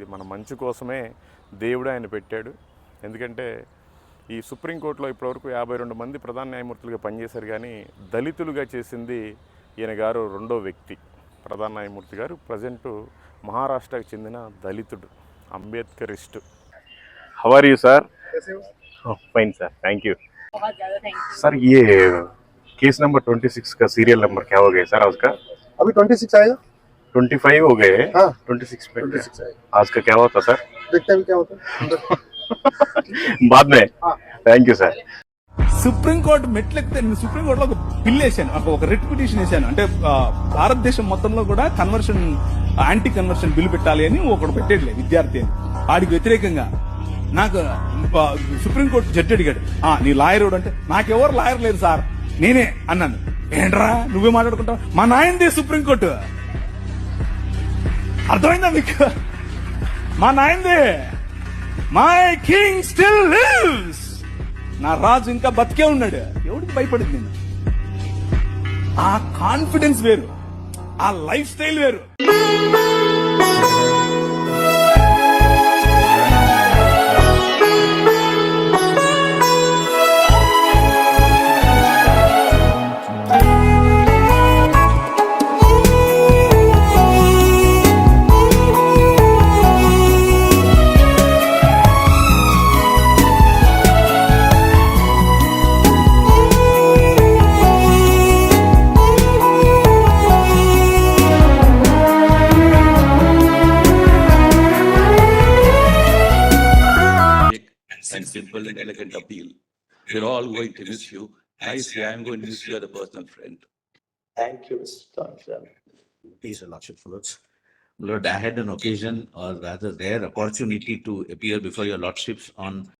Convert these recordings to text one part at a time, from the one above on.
ఇది మన మంచి కోసమే దేవుడు ఆయన పెట్టాడు. ఎందుకంటే ఈ సుప్రీంకోర్టులో ఇప్పటివరకు యాభై రెండు మంది ప్రధాన న్యాయమూర్తులుగా పనిచేశారు కానీ దళితులుగా చేసింది ఈయన గారు రెండో వ్యక్తి. ప్రధాన న్యాయమూర్తి గారు ప్రజెంట్ మహారాష్ట్రకు చెందిన దళితుడు Ambedkarist. How are you sir fine sir thank you sir a case number twenty six serial number क्या हो गया सर उसका अभी आएगा 25 हो गए हाँ 26 पे ट्वेंटी सिक्स आएगा आज का क्या हुआ था सर देखते हैं अभी क्या होता है बाद में हाँ। थैंक यू सर సుప్రీంకోర్టు మెట్లెక్కితే నేను సుప్రీంకోర్టులో ఒక బిల్ వేసాను ఒక- ఒక రిట్ పిటిషన్ వేసాను అంటే ఆ, భారతదేశం మొత్తంలో కూడా కన్వర్షన్ యాంటీ కన్వర్షన్ బిల్ పెట్టాలి అని ఒకడు పెట్టేట్లే విద్యార్థి అని వాడికి వ్యతిరేకంగా నాకు ఆ, సుప్రీంకోర్టు జడ్జి అడిగాడు ఆ నీ లాయర్ ఎవడు అంటే నాకెవరు లాయర్ లేరు సార్ నేనే అన్నాను ఏంట్రా నువ్వే మాట్లాడుకుంటావు మా నాయనదే సుప్రీంకోర్టు అర్థమైందా మీకు? మా నాయనదే. మై కింగ్ స్టిల్ లివ్స్ నా రాజు ఇంకా బతికే ఉన్నాడు. ఎవడికి భయపడింది నేను? ఆ కాన్ఫిడెన్స్ వేరు. ఆ లైఫ్ స్టైల్ వేరు. Simple elegant appeal. We're all going to miss you. I say I'm going to miss you as a personal friend. Thank you, Mr. Thompson. Please, Your Lordship, follows. Lord, I had an occasion, or rather rare opportunity to appear before your lordships on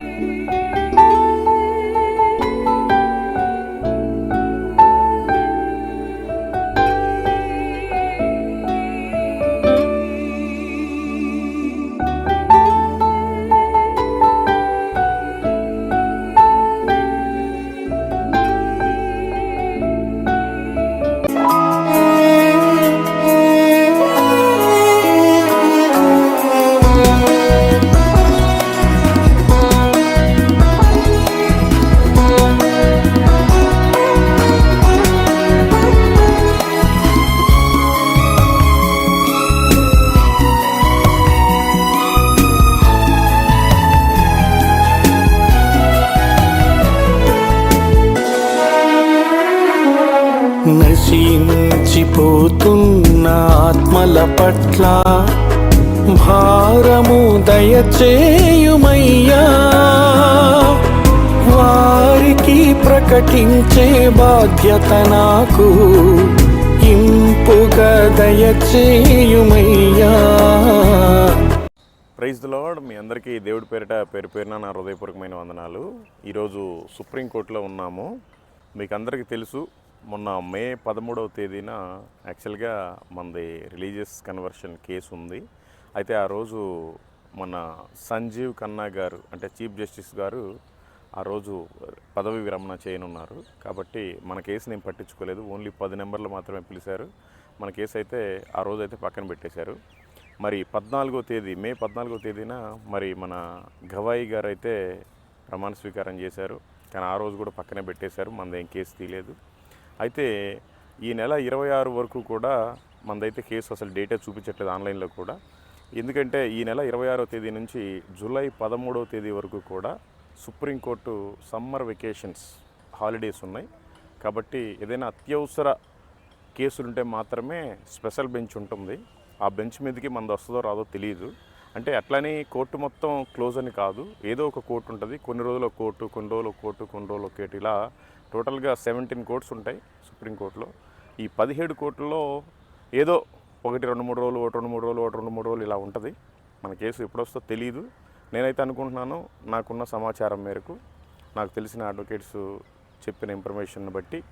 నశించిపోతున్న ఆత్మల పట్ల భారము దయచేయుమయ్యా. వారికి ప్రకటించే బాధ్యత నాకు ఇంపుగా దయచేయుమయ్యా. Praise lord మీ అందరికీ దేవుడి పేరిట పేరు పేరున నా హృదయపూర్వకమైన వందనాలు. ఈరోజు సుప్రీంకోర్టులో ఉన్నాము. మీకు అందరికీ తెలుసు మొన్న మే పదమూడవ తేదీన యాక్చువల్గా మనది రిలీజియస్ కన్వర్షన్ కేసు ఉంది. అయితే ఆ రోజు మన సంజీవ్ ఖన్నా గారు అంటే చీఫ్ జస్టిస్ గారు ఆ రోజు పదవి విరమణ చేయనున్నారు. కాబట్టి మన కేసు నేను పట్టించుకోలేదు. ఓన్లీ పది నెంబర్లు మాత్రమే పిలిచారు. మన కేసు అయితే ఆ రోజు అయితే పక్కన పెట్టేశారు. మరి పద్నాలుగో తేదీ మే పద్నాలుగో తేదీన మరి మన గవాయి గారు అయితే ప్రమాణ స్వీకారం చేశారు. కానీ ఆ రోజు కూడా పక్కనే పెట్టేశారు. మనదేం కేసు తీయలేదు అయితే ఈ నెల ఇరవై ఆరు వరకు కూడా మనదైతే కేసు అసలు డేటే చూపించట్లేదు ఆన్లైన్లో కూడా. ఎందుకంటే ఈ నెల ఇరవై ఆరో తేదీ నుంచి జూలై పదమూడవ తేదీ వరకు కూడా సుప్రీంకోర్టు సమ్మర్ వెకేషన్స్ హాలిడేస్ ఉన్నాయి. కాబట్టి ఏదైనా అత్యవసర కేసులుంటే మాత్రమే స్పెషల్ బెంచ్ ఉంటుంది. ఆ బెంచ్ మీదకి మనది వస్తుందో రాదో తెలియదు అంటే అట్లనే కోర్టు మొత్తం క్లోజ్ అని కాదు. ఏదో ఒక కోర్టు ఉంటుంది. కొన్ని రోజుల కోర్టు కొన్ని రోజుల కోర్టు కొన్ని రోజుల ఒక కోర్టు ఇలా టోటల్గా సెవెంటీన్ కోర్ట్స్ ఉంటాయి సుప్రీంకోర్టులో ఈ పదిహేడు కోర్టుల్లో ఏదో ఒకటి రెండు మూడు రోజులు ఒకటి రెండు మూడు రోజులు ఒకటి రెండు మూడు రోజులు ఇలా ఉంటుంది. మన కేసు ఎప్పుడు తెలియదు నేనైతే అనుకుంటున్నాను నాకున్న సమాచారం మేరకు నాకు తెలిసిన అడ్వకేట్స్ చెప్పిన ఇన్ఫర్మేషన్ బట్టి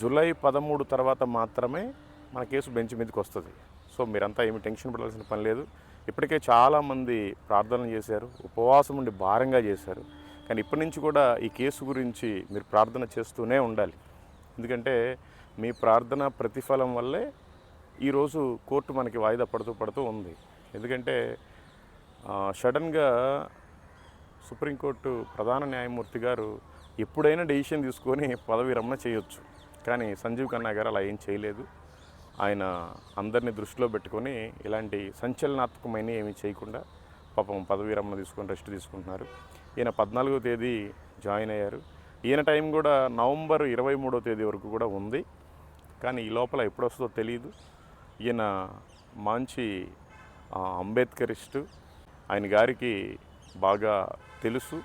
జూలై పదమూడు తర్వాత మాత్రమే మన కేసు బెంచ్ మీదకి వస్తుంది. సో మీరంతా ఏమి టెన్షన్ పడాల్సిన పని లేదు. ఇప్పటికే చాలామంది ప్రార్థనలు చేశారు ఉపవాసం ఉండి భారంగా చేశారు. కానీ ఇప్పటి నుంచి కూడా ఈ కేసు గురించి మీరు ప్రార్థన చేస్తూనే ఉండాలి. ఎందుకంటే మీ ప్రార్థన ప్రతిఫలం వల్లే ఈరోజు కోర్టు మనకి వాయిదా పడుతూ పడుతూ ఉంది. ఎందుకంటే సడన్గా సుప్రీంకోర్టు ప్రధాన న్యాయమూర్తి గారు ఎప్పుడైనా డెసిషన్ తీసుకొని పదవి రమణ చేయొచ్చు. కానీ సంజీవ్ ఖన్నా గారు అలా ఏం చేయలేదు. ఆయన అందరినీ దృష్టిలో పెట్టుకొని ఇలాంటి సంచలనాత్మకమైన ఏమీ చేయకుండా పాపం పదవి రమణ తీసుకొని రెస్ట్ తీసుకుంటున్నారు. ఈయన పద్నాలుగో తేదీ జాయిన్ అయ్యారు. ఈయన టైం కూడా నవంబర్ ఇరవై మూడో తేదీ వరకు కూడా ఉంది. కానీ ఈ లోపల ఎప్పుడు వస్తుందో తెలియదు ఈయన మంచి అంబేద్కరిస్టు ఆయన గారికి బాగా తెలుసు.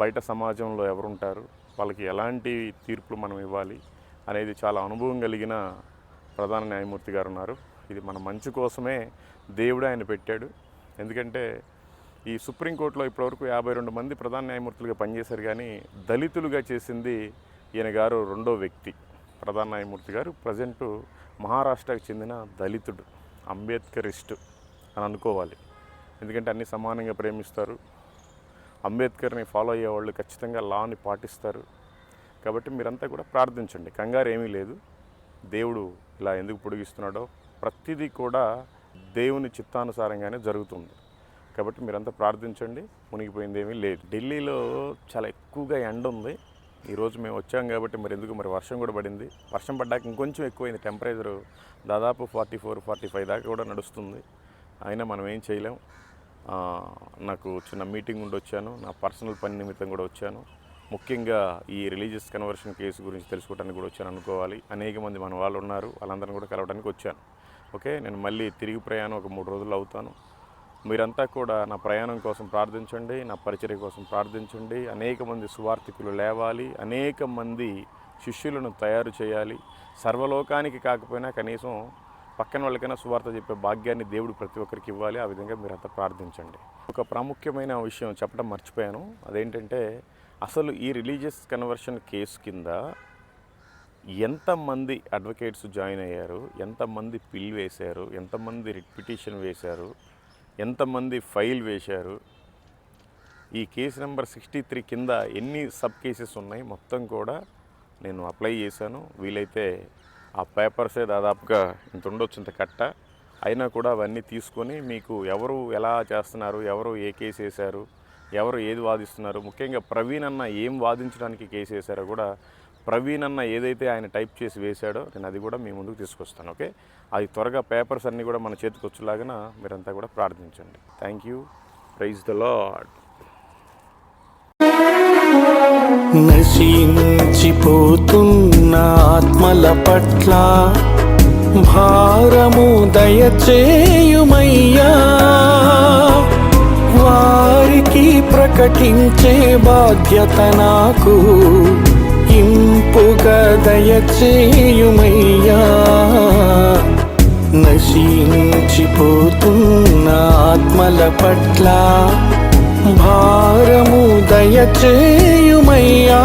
బయట సమాజంలో ఎవరుంటారు? వాళ్ళకి ఎలాంటి తీర్పులు మనం ఇవ్వాలి అనేది చాలా అనుభవం కలిగిన ప్రధాన న్యాయమూర్తి గారు ఉన్నారు ఇది మన మంచి కోసమే దేవుడు ఆయన పెట్టాడు. ఎందుకంటే ఈ సుప్రీంకోర్టులో ఇప్పటివరకు యాభై రెండు మంది ప్రధాన న్యాయమూర్తులుగా పనిచేశారు కానీ దళితులుగా చేసింది ఈయన గారు రెండో వ్యక్తి. ప్రధాన న్యాయమూర్తి గారు ప్రజెంట్ మహారాష్ట్రకు చెందిన దళితుడు అంబేద్కరిస్ట్ అని అనుకోవాలి. ఎందుకంటే అన్ని సమానంగా ప్రేమిస్తారు. అంబేద్కర్ని ఫాలో అయ్యే వాళ్ళు ఖచ్చితంగా లాని పాటిస్తారు. కాబట్టి మీరంతా కూడా ప్రార్థించండి. కంగారు ఏమీ లేదు. దేవుడు ఇలా ఎందుకు పొడిగిస్తున్నాడో ప్రతిదీ కూడా దేవుని చిత్తానుసారంగానే జరుగుతుంది. కాబట్టి మీరంతా ప్రార్థించండి మునిగిపోయింది ఏమీ లేదు. ఢిల్లీలో చాలా ఎక్కువగా ఎండ ఉంది. ఈరోజు మేము వచ్చాం కాబట్టి మరి ఎందుకు? మరి వర్షం కూడా పడింది. వర్షం పడ్డాక ఇంకొంచెం ఎక్కువైంది. టెంపరేచర్ దాదాపు ఫార్టీ ఫోర్ ఫార్టీ ఫైవ్ దాకా కూడా నడుస్తుంది. అయినా మనం ఏం చేయలేం. నాకు చిన్న మీటింగ్ ఉండి వచ్చాను. నా పర్సనల్ పని నిమిత్తం కూడా వచ్చాను. ముఖ్యంగా ఈ రిలీజియస్ కన్వర్షన్ కేసు గురించి తెలుసుకోవడానికి కూడా వచ్చాను అనుకోవాలి. అనేక మంది మన వాళ్ళు ఉన్నారు. వాళ్ళందరిని కూడా కలవడానికి వచ్చాను. ఓకే? నేను మళ్ళీ తిరిగి ప్రయాణం ఒక మూడు రోజులు అవుతాను. మీరంతా కూడా నా ప్రయాణం కోసం ప్రార్థించండి నా పరిచర్య కోసం ప్రార్థించండి. అనేక మంది సువార్థికులు లేవాలి అనేక మంది శిష్యులను తయారు చేయాలి. సర్వలోకానికి కాకపోయినా కనీసం పక్కన వాళ్ళకైనా సువార్త చెప్పే భాగ్యాన్ని దేవుడు ప్రతి ఒక్కరికి ఇవ్వాలి. ఆ విధంగా మీరంతా ప్రార్థించండి. ఒక ప్రాముఖ్యమైన విషయం చెప్పడం మర్చిపోయాను. అదేంటంటే అసలు ఈ రిలీజియస్ కన్వర్షన్ కేసు కింద ఎంతమంది అడ్వకేట్స్ జాయిన్ అయ్యారు? ఎంతమంది పిల్ వేశారు? ఎంతమంది రిట్ పిటిషన్ వేశారు? ఎంతమంది ఫైల్ వేశారు? ఈ కేసు నెంబర్ సిక్స్టీ త్రీ కింద ఎన్ని సబ్ కేసెస్ ఉన్నాయి? మొత్తం కూడా నేను అప్లై చేశాను. వీలైతే ఆ పేపర్సే దాదాపుగా ఇంత ఉండొచ్చు ఇంత కట్ట. అయినా కూడా అవన్నీ తీసుకొని మీకు ఎవరు ఎలా చేస్తున్నారు? ఎవరు ఏ కేసు వేశారు? ఎవరు ఏది వాదిస్తున్నారు? ముఖ్యంగా ప్రవీణ్ అన్న ఏం వాదించడానికి కేసు వేశారో కూడా ప్రవీణ్ అన్న ఏదైతే ఆయన టైప్ చేసి వేశాడో నేను అది కూడా మీ ముందుకు తీసుకొస్తాను ఓకే? అది త్వరగా పేపర్స్ అన్నీ కూడా మన చేతికి వచ్చేలాగా మీరంతా కూడా ప్రార్థించండి. Thank you praise the lord నశించిపోతున్న ఆత్మల పట్ల భారము దయచేయుమయ్యా. వారికి ప్రకటించే బాధ్యత నాకు. దయచేయుమయ్యా. నశించిపోతున్న ఆత్మల పట్ల భారము దయచేయుమయ్యా.